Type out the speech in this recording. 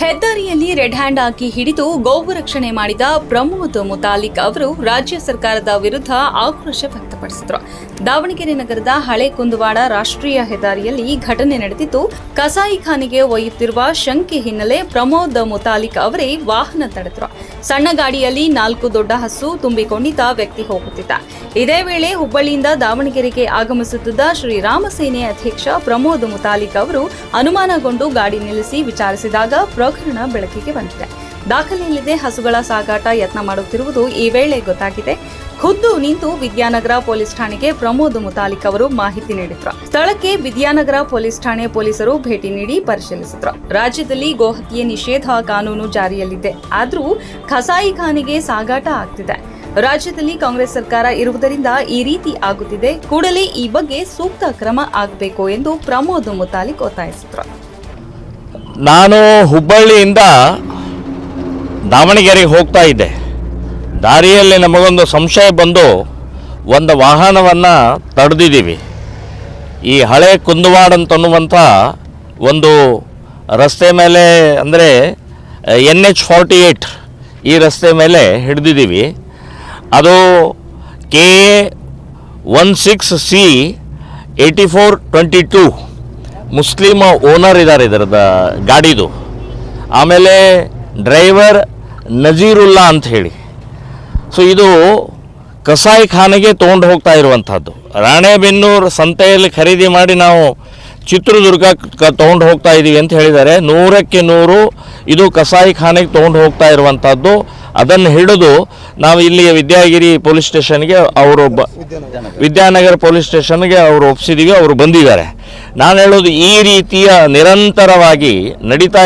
ಹೆದ್ದಾರಿಯಲ್ಲಿ red hand ಹಾಕಿ ಹಿಡಿದು ಗೋವು ರಕ್ಷಣೆ ಮಾಡಿದ ಪ್ರಮೋದ್ ಮುತಾಲಿಕ್ ಅವರು ರಾಜ್ಯ ಸರ್ಕಾರದ ವಿರುದ್ಧ ಆಕ್ರೋಶ ವ್ಯಕ್ತಪಡಿಸಿದರು. ದಾವಣಗೆರೆ ನಗರದ ಹಳೆ ಕುಂದುವಾಡ ರಾಷ್ಟ್ರೀಯ ಹೆದ್ದಾರಿಯಲ್ಲಿ ಘಟನೆ ನಡೆದಿದ್ದು ಕಸಾಯಿಖಾನೆಗೆ ಒಯ್ಯುತ್ತಿರುವ ಶಂಕೆ ಹಿನ್ನೆಲೆ ಪ್ರಮೋದ್ ಮುತಾಲಿಕ್ ಅವರೇ ವಾಹನ ತಡೆದರು. ಸಣ್ಣ ಗಾಡಿಯಲ್ಲಿ ನಾಲ್ಕು ದೊಡ್ಡ ಹಸು ತುಂಬಿಕೊಂಡಿದ್ದ ವ್ಯಕ್ತಿ ಹೋಗುತ್ತಿದ್ದ. ಇದೇ ವೇಳೆ ಹುಬ್ಬಳ್ಳಿಯಿಂದ ದಾವಣಗೆರೆಗೆ ಆಗಮಿಸುತ್ತಿದ್ದ ಶ್ರೀರಾಮ ಸೇನೆ ಅಧ್ಯಕ್ಷ ಪ್ರಮೋದ್ ಮುತಾಲಿಕ್ ಅವರು ಅನುಮಾನಗೊಂಡು ಗಾಡಿ ನಿಲ್ಲಿಸಿ ವಿಚಾರಿಸಿದಾಗ ಪ್ರಕರಣ ಬೆಳಕಿಗೆ ಬಂದಿದೆ. ದಾಖಲೆಯಿಲ್ಲದೆ ಹಸುಗಳ ಸಾಗಾಟ ಯತ್ನ ಮಾಡುತ್ತಿರುವುದು ಈ ವೇಳೆ ಗೊತ್ತಾಗಿದೆ. ಖುದ್ದು ನಿಂತು ವಿದ್ಯಾನಗರ ಪೊಲೀಸ್ ಠಾಣೆಗೆ ಪ್ರಮೋದ್ ಮುತಾಲಿಕ್ ಅವರು ಮಾಹಿತಿ ನೀಡಿದ್ರು. ಸ್ಥಳಕ್ಕೆ ವಿದ್ಯಾನಗರ ಪೊಲೀಸ್ ಠಾಣೆ ಪೊಲೀಸರು ಭೇಟಿ ನೀಡಿ ಪರಿಶೀಲಿಸಿದ್ರು. ರಾಜ್ಯದಲ್ಲಿ ಗೋಹತ್ಯೆ ನಿಷೇಧ ಕಾನೂನು ಜಾರಿಯಲ್ಲಿದೆ. ಆದರೂ ಖಸಾಯಿಖಾನೆಗೆ ಸಾಗಾಟ ಆಗ್ತಿದೆ. ರಾಜ್ಯದಲ್ಲಿ ಕಾಂಗ್ರೆಸ್ ಸರ್ಕಾರ ಇರುವುದರಿಂದ ಈ ರೀತಿ ಆಗುತ್ತಿದೆ. ಕೂಡಲೇ ಈ ಬಗ್ಗೆ ಸೂಕ್ತ ಕ್ರಮ ಆಗಬೇಕು ಎಂದು ಪ್ರಮೋದ್ ಮುತಾಲಿಕ್ ಒತ್ತಾಯಿಸಿದ್ರು. ನಾನು ಹುಬ್ಬಳ್ಳಿಯಿಂದ ದಾವಣಗೆರೆಗೆ ಹೋಗ್ತಾ ಇದ್ದೆ. ದಾರಿಯಲ್ಲಿ ನಮಗೊಂದು ಸಂಶಯ ಬಂದು ಒಂದು ವಾಹನವನ್ನು ತಡೆದಿದ್ದೀವಿ. ಈ ಹಳೆ ಕುಂದುವಾಡ ಅಂತನ್ನುವಂಥ ಒಂದು ರಸ್ತೆ ಮೇಲೆ ಅಂದರೆ ಎನ್ ಎಚ್ ಫಾರ್ಟಿ ಏಯ್ಟ್ ಈ ರಸ್ತೆ ಮೇಲೆ ಹಿಡಿದಿದ್ದೀವಿ. ಅದು K one six C eighty four twenty two ಮುಸ್ಲಿಮ owner ಇದ್ದಾರೆ ಇದರದ ಗಾಡಿದು. ಆಮೇಲೆ ಡ್ರೈವರ್ ನಜೀರುಲ್ಲಾ ಅಂತ ಹೇಳಿ. ಸೊ ಇದು ಕಸಾಯಿಖಾನೆಗೆ ತೊಗೊಂಡು ಹೋಗ್ತಾ ಇರುವಂಥದ್ದು ರಾಣೆಬೆನ್ನೂರು ಸಂತೆಯಲ್ಲಿ ಖರೀದಿ ಮಾಡಿ ನಾವು ಚಿತ್ರದುರ್ಗ ತೊಗೊಂಡು ಹೋಗ್ತಾ ಇದ್ದೀವಿ ಅಂತ ಹೇಳಿದ್ದಾರೆ. ನೂರಕ್ಕೆ ನೂರು ಇದು ಕಸಾಯಿಖಾನೆಗೆ ತೊಗೊಂಡು ಹೋಗ್ತಾ ಇರುವಂಥದ್ದು ಅದನ್ನು ಹಿಡಿದು ನಾವು ಇಲ್ಲಿ ವಿದ್ಯಾಗಿರಿ ಪೊಲೀಸ್ ಸ್ಟೇಷನ್ಗೆ ಅವರು ಬ ವಿದ್ಯಾನಗರ ಪೊಲೀಸ್ ಸ್ಟೇಷನ್ಗೆ ಅವರು ಒಪ್ಪಿಸಿದ್ದೀವಿ ಅವರು ಬಂದಿದ್ದಾರೆ. ನಾನು ಹೇಳೋದು ಈ ರೀತಿಯ ನಿರಂತರವಾಗಿ ನಡೀತಾ